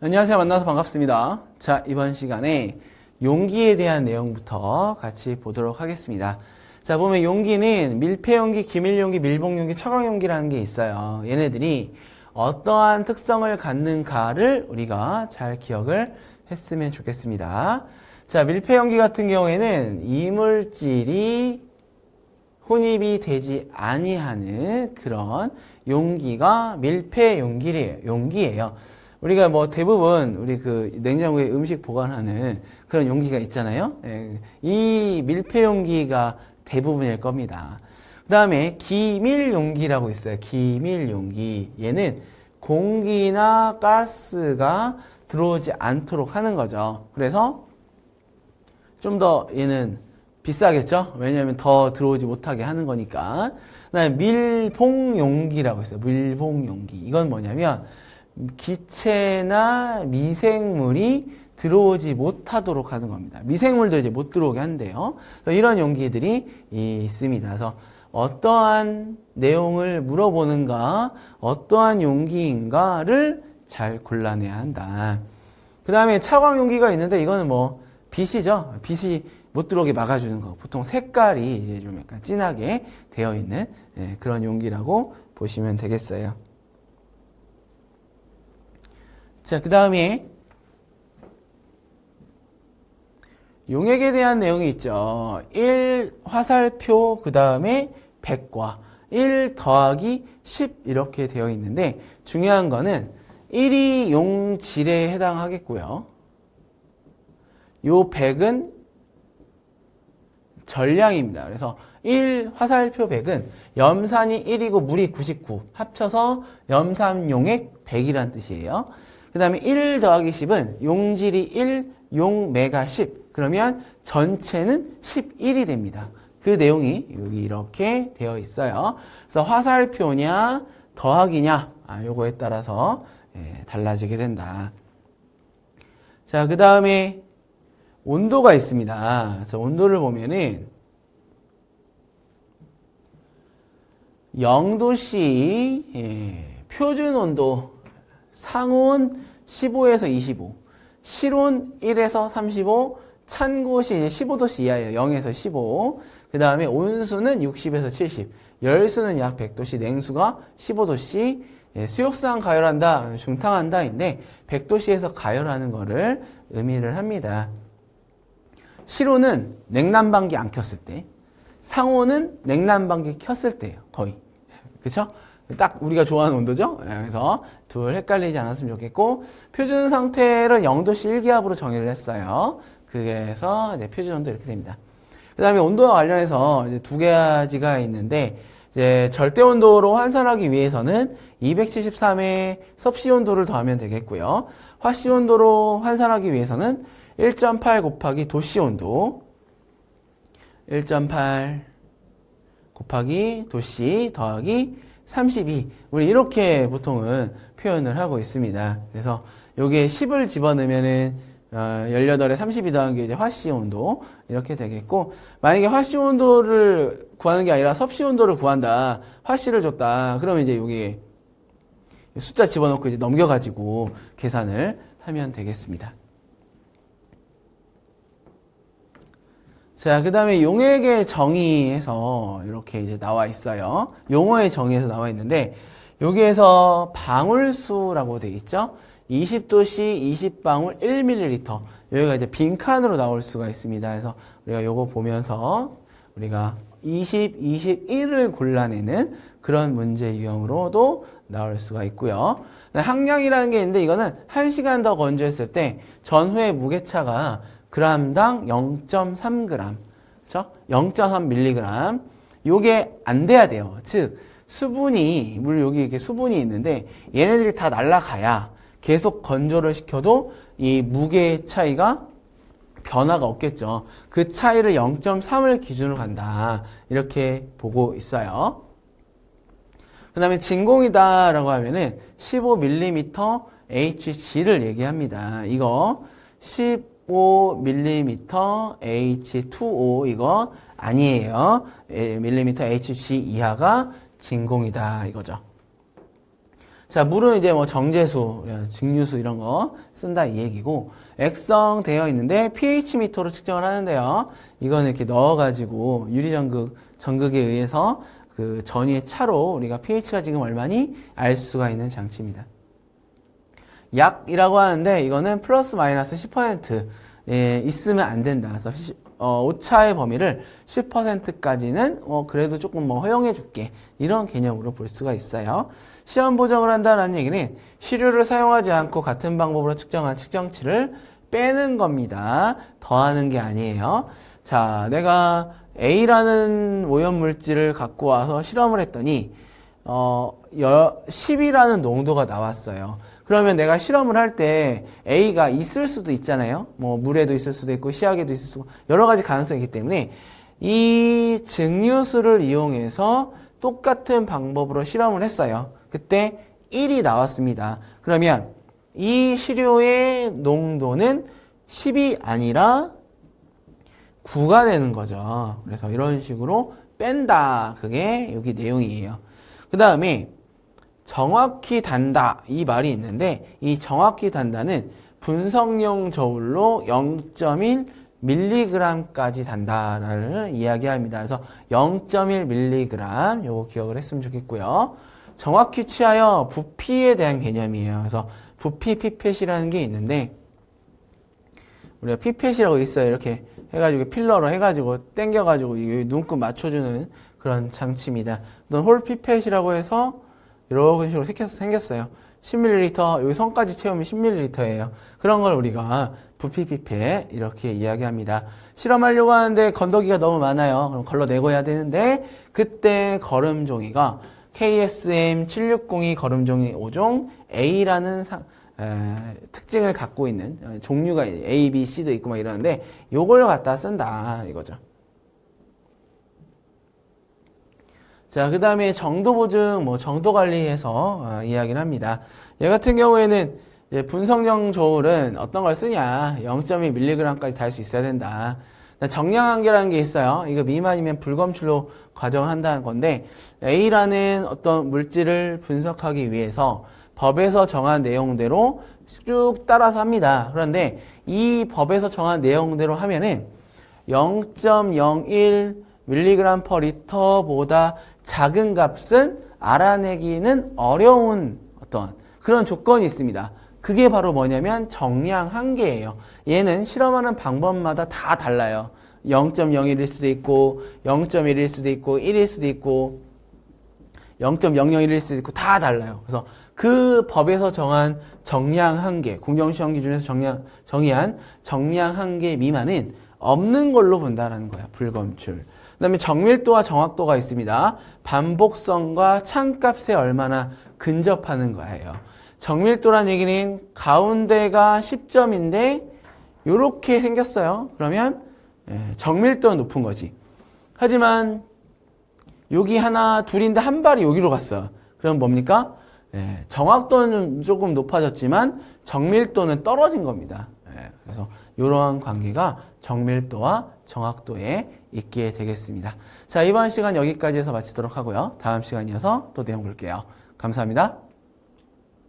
안녕하세요. 만나서 반갑습니다. 자, 이번 시간에 용기에 대한 내용부터 같이 보도록 하겠습니다. 자, 보면 용기는 밀폐용기, 기밀용기, 밀봉용기, 처광용기라는 게 있어요. 얘네들이 어떠한 특성을 갖는가를 우리가 잘 기억을 했으면 좋겠습니다. 자, 밀폐용기 같은 경우에는 이물질이 혼입이 되지 아니하는 그런 용기가 밀폐 용기예요. 용기예요. 우리가 뭐 대부분 우리 그 냉장고에 음식 보관하는 그런 용기가 있잖아요. 예, 이 밀폐 용기가 대부분일 겁니다. 그 다음에 기밀 용기라고 있어요. 기밀 용기. 얘는 공기나 가스가 들어오지 않도록 하는 거죠. 그래서 좀 더 얘는 비싸겠죠? 왜냐하면 더 들어오지 못하게 하는 거니까. 그다음에 밀봉 용기라고 있어요. 밀봉 용기. 이건 뭐냐면 기체나 미생물이 들어오지 못하도록 하는 겁니다. 미생물도 이제 못 들어오게 한대요. 이런 용기들이 있습니다. 그래서 어떠한 내용을 물어보는가, 어떠한 용기인가를 잘 골라내야 한다. 그 다음에 차광 용기가 있는데 이거는 뭐 빛이죠. 빛이 못 들어오게 막아주는 거. 보통 색깔이 이제 좀 약간 진하게 되어 있는 예, 그런 용기라고 보시면 되겠어요. 자, 그 다음에 용액에 대한 내용이 있죠. 1 화살표 그 다음에 100과 1 더하기 10 이렇게 되어 있는데 중요한 거는 1이 용질에 해당하겠고요. 요 100은 전량입니다. 그래서 1 화살표 100은 염산이 1이고 물이 99 합쳐서 염산용액 100이란 뜻이에요. 그 다음에 1 더하기 10은 용질이 1, 용매가 10. 그러면 전체는 11이 됩니다. 그 내용이 여기 이렇게 되어 있어요. 그래서 화살표냐 더하기냐 아, 요거에 따라서 예, 달라지게 된다. 자, 그 다음에 온도가 있습니다. 그래서 온도를 보면은 0도씨 예, 표준 온도 상온 15에서 25, 실온 1에서 35, 찬 곳이 이제 15도씨 이하예요. 0에서 15. 그 다음에 온수는 60에서 70, 열수는 약 100도씨, 냉수가 15도씨, 예, 수욕상 가열한다, 중탕한다인데 100도씨에서 가열하는 거를 의미를 합니다. 실온은 냉난방기 안 켰을 때, 상온은 냉난방기 켰을 때예요. 거의. 그쵸? 딱 우리가 좋아하는 온도죠? 예, 그래서 둘 헷갈리지 않았으면 좋겠고, 표준 상태를 0도씨 1기압으로 정의를 했어요. 그래서 이제 표준 온도 이렇게 됩니다. 그 다음에 온도와 관련해서 이제 두 가지가 있는데, 이제 절대 온도로 환산하기 위해서는 273의 섭씨 온도를 더하면 되겠고요. 화씨 온도로 환산하기 위해서는 1.8 곱하기 도씨 온도 1.8 곱하기 도씨 더하기 32 우리 이렇게 보통은 표현을 하고 있습니다. 그래서 여기에 10을 집어넣으면은 어, 18에 32 더한 게 이제 화씨 온도 이렇게 되겠고 만약에 화씨 온도를 구하는 게 아니라 섭씨 온도를 구한다 화씨를 줬다 그러면 이제 여기 숫자 집어넣고 이제 넘겨가지고 계산을 하면 되겠습니다. 자, 그 다음에 용액의 정의에서 이렇게 이제 나와 있어요. 용어의 정의에서 나와 있는데, 여기에서 방울수라고 되어 있죠? 20도씨 20방울 1ml. 여기가 이제 빈칸으로 나올 수가 있습니다. 그래서 우리가 요거 보면서 우리가 20, 21을 골라내는 그런 문제 유형으로도 나올 수가 있고요. 항량이라는 게 있는데 이거는 1시간 더 건조했을 때 전후의 무게차가 g당 0.3g, 그렇죠? 0.3mg. 요게 안 돼야 돼요. 즉 수분이 물 여기 이렇게 수분이 있는데 얘네들이 다 날아가야 계속 건조를 시켜도 이 무게의 차이가 변화가 없겠죠. 그 차이를 0.3을 기준으로 간다. 이렇게 보고 있어요. 그 다음에 진공이다 라고 하면은 15mm HG를 얘기합니다. 이거 15mm H2O 이거 아니에요. 밀리미터 HG 이하가 진공이다 이거죠. 자, 물은 이제 뭐 정제수, 증류수 이런 거 쓴다 이 얘기고, 액성 되어 있는데 pH 미터로 측정을 하는데요. 이거는 이렇게 넣어 가지고 유리 전극, 전극에 의해서 그 전위의 차로 우리가 pH가 지금 얼마니 알 수가 있는 장치입니다. 약이라고 하는데 이거는 플러스 마이너스 10% 예, 있으면 안 된다. 그래서 시- 어, 오차의 범위를 10%까지는 어, 그래도 조금 뭐 허용해 줄게. 이런 개념으로 볼 수가 있어요. 시험 보정을 한다는 얘기는 시료를 사용하지 않고 같은 방법으로 측정한 측정치를 빼는 겁니다. 더하는 게 아니에요. 자, 내가 A라는 오염 물질을 갖고 와서 실험을 했더니 어, 10이라는 농도가 나왔어요. 그러면 내가 실험을 할 때 A가 있을 수도 있잖아요. 뭐 물에도 있을 수도 있고 시약에도 있을 수도 있고 여러 가지 가능성이 있기 때문에 이 증류수를 이용해서 똑같은 방법으로 실험을 했어요. 그때 1이 나왔습니다. 그러면 이 시료의 농도는 10이 아니라 9가 되는 거죠. 그래서 이런 식으로 뺀다. 그게 여기 내용이에요. 그 다음에 정확히 단다 이 말이 있는데 이 정확히 단다는 분석용 저울로 0.1 밀리그램까지 단다를 이야기합니다. 그래서 0.1 밀리그램 요거 기억을 했으면 좋겠고요. 정확히 취하여 부피에 대한 개념이에요. 그래서 부피 피펫이라는 게 있는데 우리가 피펫이라고 있어요. 이렇게 해가지고 필러로 해가지고 당겨가지고 이 눈금 맞춰주는 그런 장치입니다. 또는 홀 피펫이라고 해서 이런 식으로 생겼- 생겼어요. 10ml, 여기 성까지 채우면 10ml예요. 그런 걸 우리가 부피 피펫 이렇게 이야기합니다. 실험하려고 하는데 건더기가 너무 많아요. 그럼 걸러내고 해야 되는데 그때 걸음종이가 KSM 760이 걸음종이 5종 A라는 상- 에, 특징을 갖고 있는 어, 종류가 A, B, C도 있고 막 이러는데 요걸 갖다 쓴다 이거죠. 자, 그 다음에 정도 보증, 뭐 정도 관리해서 어, 이야기를 합니다. 얘 같은 경우에는 분석용 저울은 어떤 걸 쓰냐? 0.2mg까지 달 수 있어야 된다. 정량 한계라는 게 있어요. 이거 미만이면 불검출로 과정을 한다는 건데 A라는 어떤 물질을 분석하기 위해서 법에서 정한 내용대로 쭉 따라서 합니다. 그런데 이 법에서 정한 내용대로 하면은 0.01 밀리그램 퍼 리터보다 작은 값은 알아내기는 어려운 어떤 그런 조건이 있습니다. 그게 바로 뭐냐면 정량 한계예요. 얘는 실험하는 방법마다 다 달라요. 0.01일 수도 있고 0.1일 수도 있고 1일 수도 있고 0.001일 수도 있고 다 달라요. 그래서 그 법에서 정한 정량 한계, 공정시험 기준에서 정량, 정의한 정량 한계 미만은 없는 걸로 본다라는 거야. 불검출. 그 다음에 정밀도와 정확도가 있습니다. 반복성과 창값에 얼마나 근접하는 거예요. 정밀도란 얘기는 가운데가 10점인데 이렇게 생겼어요. 그러면 예, 정밀도는 높은 거지. 하지만 여기 하나 둘인데 한 발이 여기로 갔어. 그럼 뭡니까? 예, 정확도는 조금 높아졌지만 정밀도는 떨어진 겁니다. 예, 그래서 이러한 관계가 정밀도와 정확도에 있게 되겠습니다. 자, 이번 시간 여기까지 해서 마치도록 하고요. 다음 시간 이어서 또 내용 볼게요. 감사합니다.